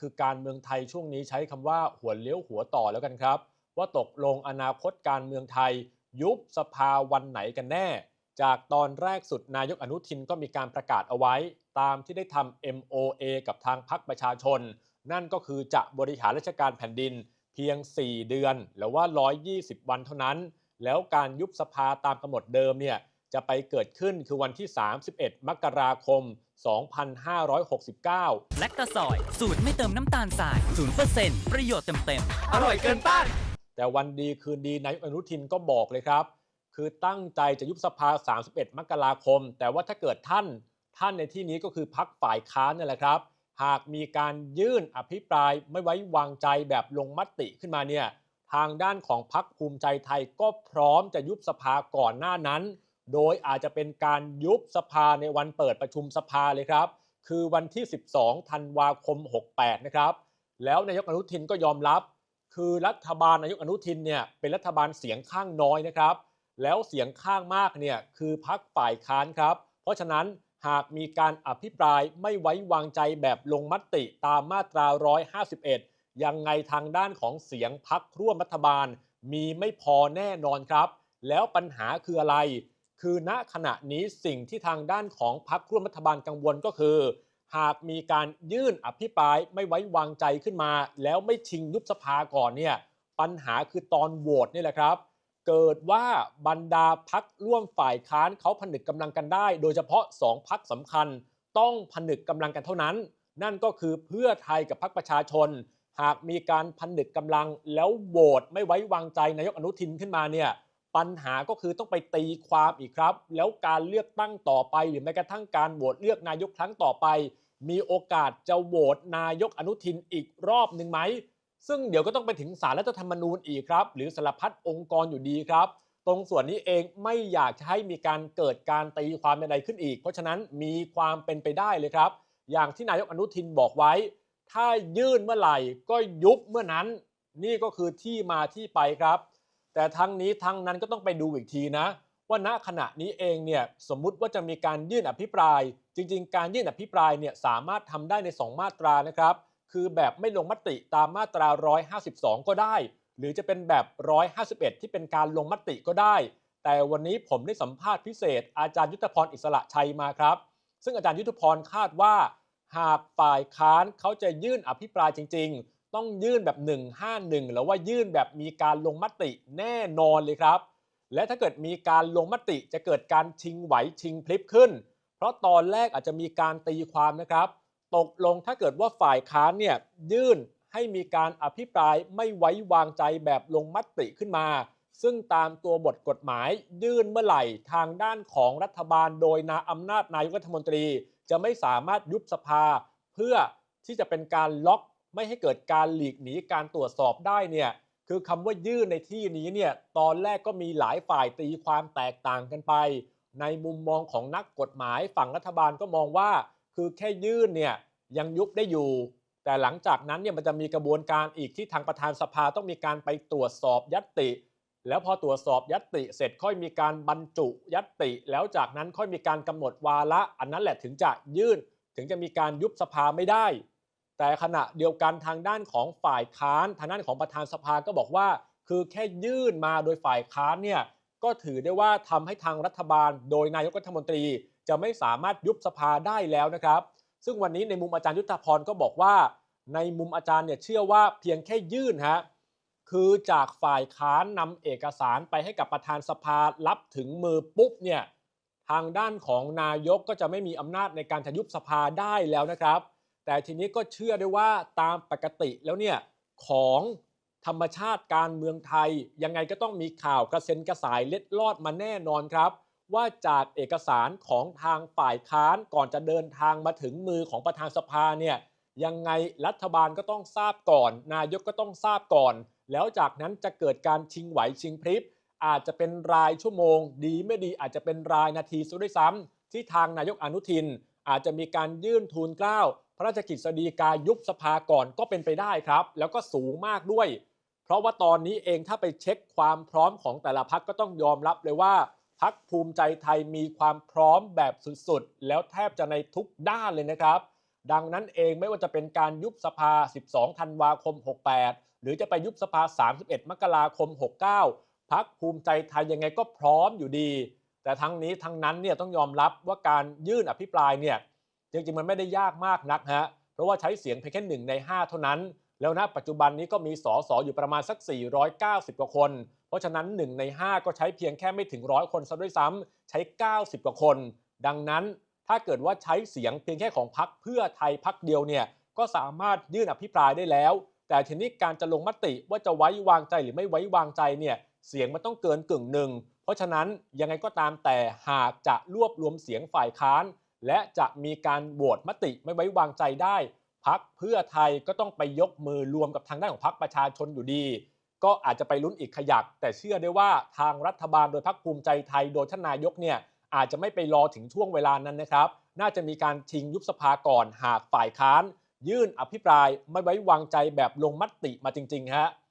คือการเมืองไทยช่วงนี้ใช้คำว่าหัวเลี้ยวหัวต่อแล้วกันครับ ว่าตกลงอนาคตการเมืองไทย ยุบสภาวันไหนกันแน่ จากตอนแรกสุดนายกอนุทินก็มีการประกาศเอาไว้ ตามที่ได้ทำ MOA กับทางพรรคประชาชน นั่นก็คือจะบริหารราชการแผ่นดินเพียง 4 เดือน หรือว่า 120 วันเท่านั้น แล้วการยุบสภาตามกำหนดเดิมเนี่ย จะไปเกิดขึ้นคือวันที่ 31 มกราคม 2569 แลคตาซอย สูตรไม่เติมน้ำตาลทราย 0%ประโยชน์เต็มๆ อร่อยเกินต้าน แต่วันดีคืนดีนายกอนุทินก็บอกเลยครับ คือตั้งใจจะยุบสภา 31 มกราคม แต่ว่าถ้าเกิดท่าน ท่านในที่นี้ก็คือพักฝ่ายค้านนี่แหละครับ หากมีการยื่นอภิปรายไม่ไว้วางใจแบบลงมติขึ้นมาเนี่ยทางด้านของพักภูมิใจไทยก็พร้อมจะยุบสภาก่อนหน้านั้น โดยอาจจะเป็นการยุบสภาในวันเปิดประชุมสภาเลยครับ คือวันที่ 12 ธันวาคม 68 นะครับ แล้วนายกอนุทินก็ยอมรับ คือรัฐบาลนายกอนุทินเนี่ยเป็นรัฐบาลเสียงข้างน้อยนะครับ แล้วเสียงข้างมากเนี่ยคือพักฝ่ายค้านครับ เพราะฉะนั้นหากมีการอภิปรายไม่ไว้วางใจแบบลงมติตามมาตรา 151 ยังไงทางด้านของเสียงพักร่วมรัฐบาล มีไม่พอแน่นอนครับ แล้วปัญหาคืออะไร คือณขณะนี้สิ่งที่ทางด้านของพักร่วมรัฐบาลกังวลก็คือ หากมีการยื่นอภิปรายไม่ไว้วางใจขึ้นมา แล้วไม่ชิงยุบสภาก่อนเนี่ยปัญหาคือตอนโหวตนี่แหละครับ เกิดว่าบรรดาพักร่วมฝ่ายค้านเขาผนึกกำลังกันได้ โดยเฉพาะ 2พักสำคัญ ต้องผนึกกำลังกันเท่านั้น นั่นก็คือเพื่อไทยกับพักประชาชน หากมีการผนึกกำลังแล้วโหวตไม่ไว้วางใจนายกอนุทินขึ้นมาเนี่ย ปัญหาก็คือต้องไปตีความอีกครับ แล้วการเลือกตั้งต่อไป หรือแม้กระทั่งการโหวตเลือกนายกครั้งต่อไป มีโอกาสจะโหวตนายกอนุทินอีกรอบหนึ่งไหม ซึ่งเดี๋ยวก็ต้องไปถึงสารรัฐธรรมนูญอีกครับ หรือสารพัดองค์กรอยู่ดีครับ ตรงส่วนนี้เองไม่อยากจะให้มีการเกิดการตีความใดๆขึ้นอีก เพราะฉะนั้นมีความเป็นไปได้เลยครับ อย่างที่นายกอนุทินบอกไว้ ถ้ายื่นเมื่อไหร่ก็ยุบเมื่อนั้น นี่ก็คือที่มาที่ไปครับ แต่ทั้งนี้ทั้งนั้นก็ต้องไปดูอีกทีนะ ว่าณขณะนี้เองเนี่ยสมมุติว่าจะมีการยื่นอภิปราย จริง ๆ การยื่นอภิปรายเนี่ยสามารถทำได้ใน 2 มาตรานะครับ คือแบบไม่ลงมติตามมาตรา 152 ก็ได้ หรือจะเป็นแบบ 151 ที่เป็นการลงมติก็ได้ แต่วันนี้ผมได้สัมภาษณ์พิเศษ อาจารย์ยุทธพรอิสระชัยมาครับ ซึ่งอาจารย์ยุทธพรคาดว่า หากฝ่ายค้านเขาจะยื่นอภิปรายจริง ๆ ต้องยื่นแบบ 151 หรือว่ายื่นแบบมีการลงมติแน่นอนเลยครับ และถ้าเกิดมีการลงมติจะเกิดการชิงไหวชิงพลิบขึ้น เพราะตอนแรกอาจจะมีการตีความนะครับ ตกลงถ้าเกิดว่าฝ่ายค้านเนี่ยยื่นให้มีการอภิปรายไม่ไว้วางใจแบบลงมติขึ้นมา ซึ่งตามตัวบทกฎหมายยื่นเมื่อไหร่ทางด้านของรัฐบาลโดยนาอำนาจนายกรัฐมนตรี จะไม่สามารถยุบสภา เพื่อที่จะเป็นการล็อก ไม่ให้เกิดการหลีกหนีการตรวจสอบได้เนี่ยคือคำว่ายื่นในที่นี้เนี่ยตอนแรกก็มีหลายฝ่ายตีความแตกต่างกันไป ในมุมมองของนักกฎหมายฝั่งรัฐบาลก็มองว่า คือแค่ยื่นเนี่ยยังยุบได้อยู่ แต่หลังจากนั้นเนี่ยมันจะมีกระบวนการอีกที่ทางประธานสภาต้องมีการไปตรวจสอบยัตติ แล้วพอตรวจสอบยัตติเสร็จค่อยมีการบรรจุยัตติ แล้วจากนั้นค่อยมีการกำหนดวาระ อันนั้นแหละถึงจะยื่นถึงจะมีการยุบสภาไม่ได้ แต่ขณะเดียวกันทางด้านของฝ่ายค้านทางด้านของประธานสภาก็บอกว่า คือแค่ยื่นมาโดยฝ่ายค้านเนี่ยก็ถือได้ว่าทำให้ทางรัฐบาล โดยนายกรัฐมนตรี จะไม่สามารถยุบสภาได้แล้วนะครับ ซึ่งวันนี้ในมุมอาจารย์ยุทธพรก็บอกว่า ในมุมอาจารย์เนี่ยเชื่อว่าเพียงแค่ยื่นฮะคือจากฝ่ายค้านนำเอกสารไปให้กับประธานสภารับถึงมือปุ๊บเนี่ยทางด้านของนายกก็จะไม่มีอำนาจในการจะยุบสภาได้แล้วนะครับ แต่ทีนี้ก็เชื่อได้ว่าตามปกติแล้วเนี่ยของธรรมชาติการเมืองไทย ยังไงก็ต้องมีข่าวกระเซ็นกระสายเล็ดลอดมาแน่นอนครับ ว่าจากเอกสารของทางฝ่ายค้านก่อนจะเดินทางมาถึงมือของประธานสภาเนี่ยยังไงรัฐบาลก็ต้องทราบก่อน นายกก็ต้องทราบก่อน แล้วจากนั้นจะเกิดการชิงไหวชิงพริบ อาจจะเป็นรายชั่วโมง ดีไม่ดีอาจจะเป็นรายนาทีซะด้วยซ้ำที่ทางนายกอนุทิน อาจจะมีการยื่นทูลเกล้า พระราชกิจสฎีกายุบสภาก่อนก็เป็นไปได้ครับ แล้วก็สูงมากด้วย เพราะว่าตอนนี้เองถ้าไปเช็คความพร้อมของแต่ละพักก็ต้องยอมรับเลยว่าพักภูมิใจไทยมีความพร้อมแบบสุดๆ แล้วแทบจะในทุกด้านเลยนะครับ ดังนั้นเองไม่ว่าจะเป็นการยุบสภา 12 ธันวาคม 68 หรือจะไปยุบสภา 31 มกราคม 69 พักภูมิใจไทยยังไงก็พร้อมอยู่ดี แต่ทั้งนี้ทั้งนั้นเนี่ยต้องยอมรับว่าการยื่นอภิปรายเนี่ย จริงๆมันไม่ได้ยากมากนักฮะเพราะว่าใช้เสียงเพียงแค่หนึ่งใน 5 เท่านั้น แล้วณปัจจุบันนี้ก็มีสอสอยู่ประมาณสัก 490 กว่าคน เพราะฉะนั้น 1 ใน 5 ก็ใช้เพียงแค่ไม่ถึงร้อยคนซะด้วยซ้ำใช้ 90 กว่าคน ดังนั้นถ้าเกิดว่าใช้เสียงเพียงแค่ของพักเพื่อไทยพักเดียวเนี่ยก็สามารถยื่นอภิปรายได้แล้ว แต่ทีนี้การจะลงมติว่าจะไว้วางใจหรือไม่ไว้วางใจเนี่ยเสียงมันต้องเกินกึ่งหนึ่ง เพราะฉะนั้นยังไงก็ตามแต่หากจะรวบรวมเสียงฝ่ายค้าน และจะมีการโหวตมติไม่ไว้วางใจได้ พักเพื่อไทยก็ต้องไปยกมือรวมกับทางด้านของพักประชาชนอยู่ดี ก็อาจจะไปลุ้นอีกขยัก แต่เชื่อได้ว่าทางรัฐบาลโดยพักภูมิใจไทยโดยท่านนายกเนี่ยอาจจะไม่ไปรอถึงช่วงเวลานั้นนะครับ น่าจะมีการชิงยุบสภาก่อนหากฝ่ายค้าน ยื่นอภิปรายไม่ไว้วางใจแบบลงมติมาจริงๆฮะ